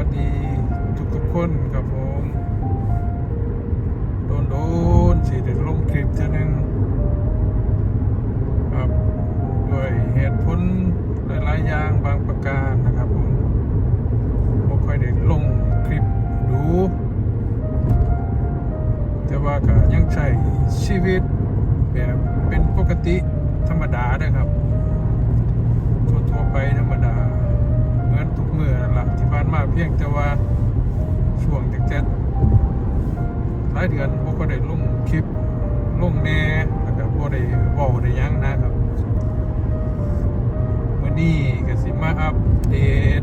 วัสดีทุกทุกคนครับผมโดนโดนสีเด็กลงคลิปเท่านึงครับด้วยเหตุผลหลายๆอย่างบางประการนะครับผมไม่ค่อยได้ลงคลิปดูแต่ว่าก็ยังใช้ชีวิตแบบเป็นปกติธรรมดานะครับทั่วๆไปธรรมดา มือนทุกเมื่อนั่นละที่ผ่านมาเพียงแต่ว่าช่วงแต่แค่หลายเดือนพวกก็ได้ลงคลิปลงแน่แล้วก็บ่ได้บอกได้ยังนะครับวันนี้ก็สิมาอัปเดต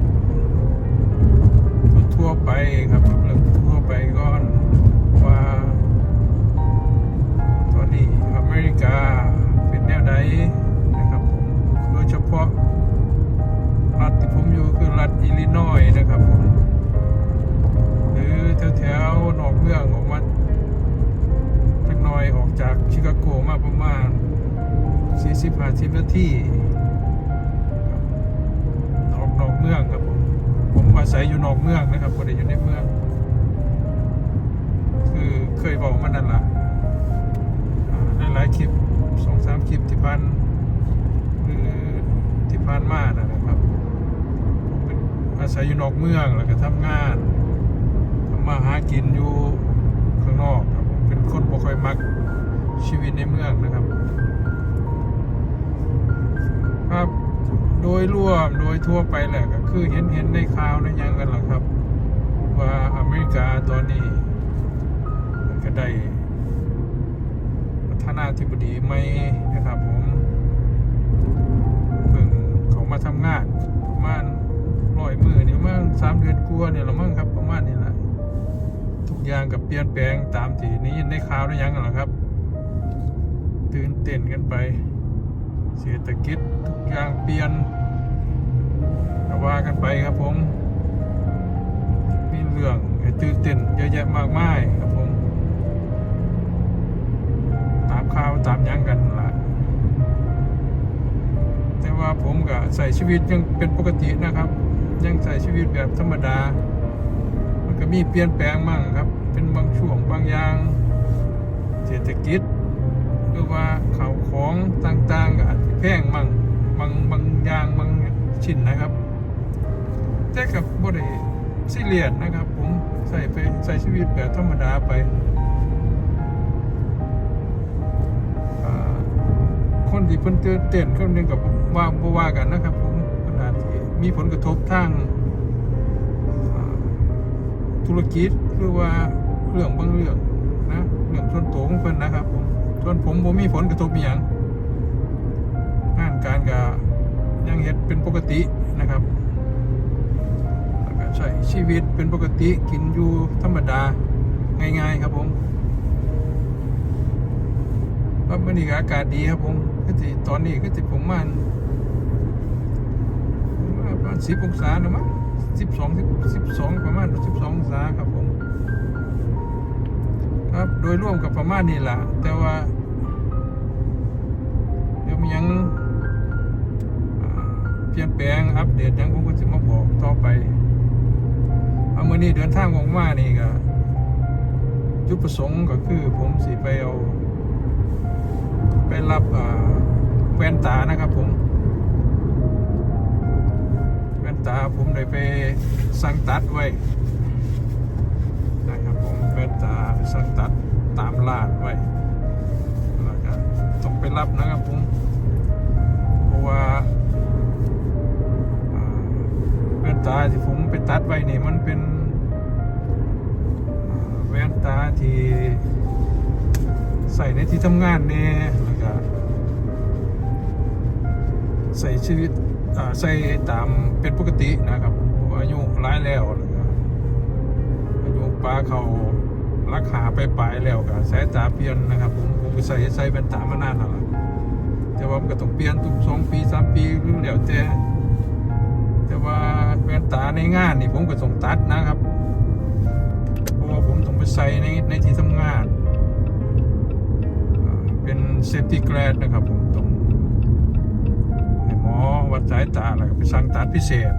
ทั่วไปครับ ทีครับนอกนอกเมืองครับผมผมอาศัยอยู่นอกเมืองนะครับไม่ได้อยู่ในเมือง คือเคยบอกมันนั่นละหลายๆคลิปสองสามคลิปที่ผ่านหรือที่ผ่านมานะนะครับผมเป็นอาศัยอยู่นอกเมืองแล้วก็ทำงานทำมาหากินอยู่ข้างนอกครับผมเป็นคนบ่ค่อยมักชีวิตในเมืองนะครับ ยรวมโดยทั่วไปแหละก็คือเห็นเห็นในข่าวในยังกันแหละครับ ว่าอเมริกาตอนนี้มันก็ได้ประธานาธิบดีใหม่นะครับผมเพิ่งเขามาทำงานประมาณร้อยมือนี่มั่งสามเดือนกลัวเนี่ยละมั่งครับประมาณนี้แหละทุกอย่างกับเปลี่ยนแปลงตามที่นี้ในข่าวในยังกันแหละครับ ตื่นเต้นกันไปเศรษฐกิจทุกอย่างเปลี่ยน ก็ว่ากันไปครับผม มีเรื่องตื่นเต้นเยอะแยะมากมายครับผม ตามข่าวตามยังกันละแต่ว่าผมก็ใส่ชีวิตยังเป็นปกตินะครับ ยังใส่ชีวิตแบบธรรมดา มันก็มีเปลี่ยนแปลงมั่งครับ เป็นบางช่วงบางอย่างเศรษฐกิจหรือว่าข่าวของต่างๆก็อาจจะแพงมั่งบางบางอย่างบาง ชิ้นนะครับแต่กับบ่ได้ซีเรียสนะครับ ผมใส่ไปใส่ชีวิตแบบธรรมดาไปคนที่เพิ่นเตือนเต้นคนหนึงกับว่าบว่ากันนะครับผมขนาดที่มีผลกระทบทางธุรกิจหรือว่าเรื่องบางเรื่องนะเรื่องส่วนตัวของเพิ่นนะครับผมส่วนผมบ่มีผลกระทบอย่างงานการก็ ยังเฮ็ดเป็นปกตินะครับแล้วก็ใช้ชีวิตเป็นปกติกินอยู่ธรรมดาง่ายๆครับผมครับวันนี้อากาศดีครับผมก็สิตอนนี้ก็สิประมาณประมาณสิบองศาหรือมั้งสิบสองสิบสองประมาณสิบสององศาครับผม ครับโดยรวมกับประมาณนี้แหละแต่ว่าเดี๋ยวมียัง เปลี่ยนแปลงอัปเดตยังผมก็จะมาบอกต่อไปเอามื่อนี้เดินทางออกมานี่ก็จุดประสงค์ก็คือผมสิไปเอาไปรับแว่นตานะครับผมแว่นตาผมได้ไปสั่งตัดไว้นะครับผมแว่นตาไปสั่งตัดตามร้านไว้แล้วก็ต้องไปรับนะครับผมเพราะว่า แว่นตาที่ผมไปตัดไว้นี่มันเป็นแว่นตาที่ใส่ในที่ทำงานเนี่ยแล้วก็ใส่ชีวิตใส่ตามเป็นปกตินะครับอายุร้ายแล้วแล้วก็อายุปลาเขารักหาไปปลายแล้วก็สายตาเปลี่ยนนะครับ ผมผมใส่ใส่แว่นตามานานแล้วแต่ว่ามันก็ต้องเปลี่ยนทุกสองปีสามปีหรือแล้วแต่ แต่ว่าแว่นตาในงานนี่ผมก็ต้องตัดนะครับ เพราะว่าผมต้องไปใส่ในในที่ทำงาน เป็นเซฟตี้แกรดนะครับผมต้องให้หมอวัดสายตาแล้วก็ไปสั่งตัดพิเศษ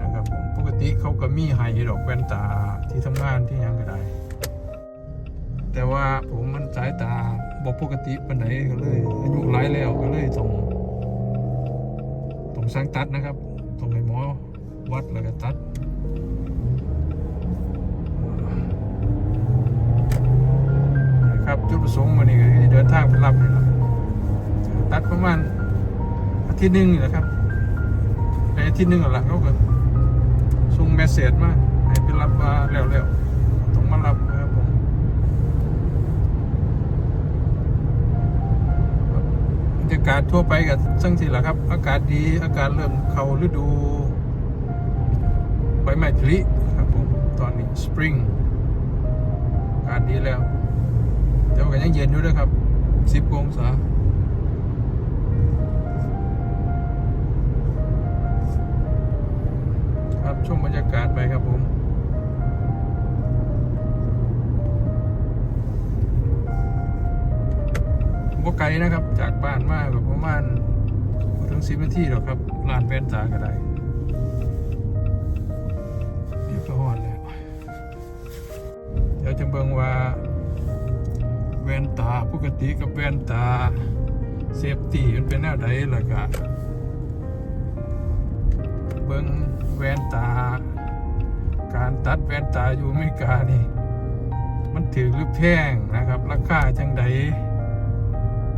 นะครับผมปกติเขาก็มีให้ดอกแว่นตาที่ทำงานที่ยังก็ได้ แต่ว่าผมมันสายตาบอกปกติปานใดก็เลย อายุหลายแล้วก็เลยต้อง สั่งตัดนะครับต้องให้หมอวัดแล้วก็ตัดนะครับจุดประสงค์มานี่ก็คือเดินทางไปรับนี่แหละตัดประมาณอาทิตย์หนึ่งนี่แหละครับในอาทิตย์หนึงนั่นแหละเขาก็ส่งเมสเซจมาให้ไปรับว่าแล้วๆ ศทั่วไปกับจังสิแหละครับ อากาศดีอากาศเริ่มเข้าฤดูใบไม้ผลิครับผมตอนนี้สปริงอากาศดีแล้วแต่ว่าก็ยังเย็นอยู่ด้วยครับ10องศาครับชมบรรยากาศไปครับผม นะครับ จากบ้านมาแบบประมาณถึงสิบนาทีหรอกครับลานแว่นตาก็ได้เดี๋ยวก็ฮอดแล้วเดี๋ยวจะเบิ่งว่าแว่นตาปกติกับแว่นตาเซฟตี้มันเป็นแนวใดล่ะก็เบิ่งแว่นตา การตัดแว่นตาอยู่อเมริกานี่ มันถือหรือแพงนะครับ ราคาจังใด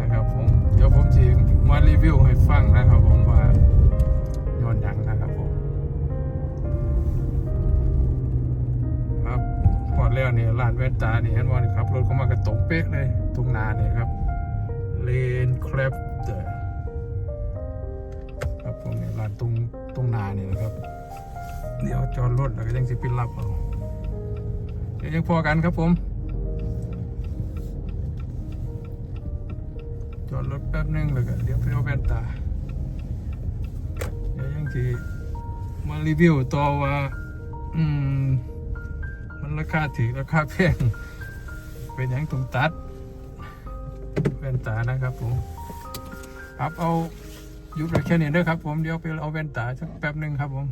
นะครับผมเดี๋ยวผมจะมารีวิวให้ฟังนะครับผมว่าย้อนยังนะครับผมครับพอดแล้วเนี่ยร้านแว่นตาเนี่ยเห็นว่านี่ครับรถเข้ามากระตรงเป๊ะเลยตรงนาเนี่ยครับเลนแครฟเตอร์ครับผมเนี่ยร้านตรงตรงนาเนี่ยนะครับ เดี๋ยวจอดรถแล้วก็ยังสิปิดรับเอาเดี๋ยวยังพอกันครับผม อดรถแป๊บนึงแล้วก็เดี๋ยวไปเอาแว่นตาเดี๋ยวยังทีมารีวิวต่อว่า อืม มันราคาถือราคาแพง เป็นหยังตรงตัดแว่นตานะครับผมครับเอายุดไว้แค่นี้ด้อครับผมเดี๋ยวไปเอาแว่นตาสักแป๊บนึงครับผม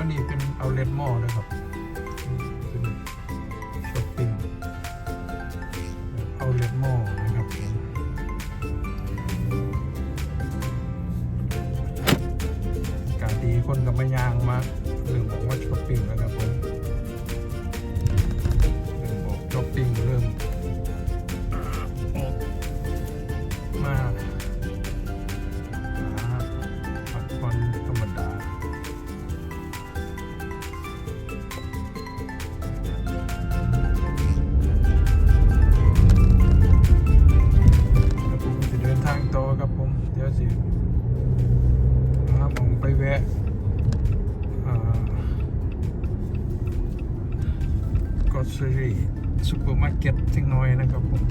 วนี้เป็นเอาเลนมอลนะครับเป็นช้อปปิ้งเอาเลนมอลนะครับการดีคนกับไม่ยางมาหรื่องบอกว่าช้อปปิ้งนะครับผม ซูเปอร์มาร์เก็ตทั้งน้อยนะครับผม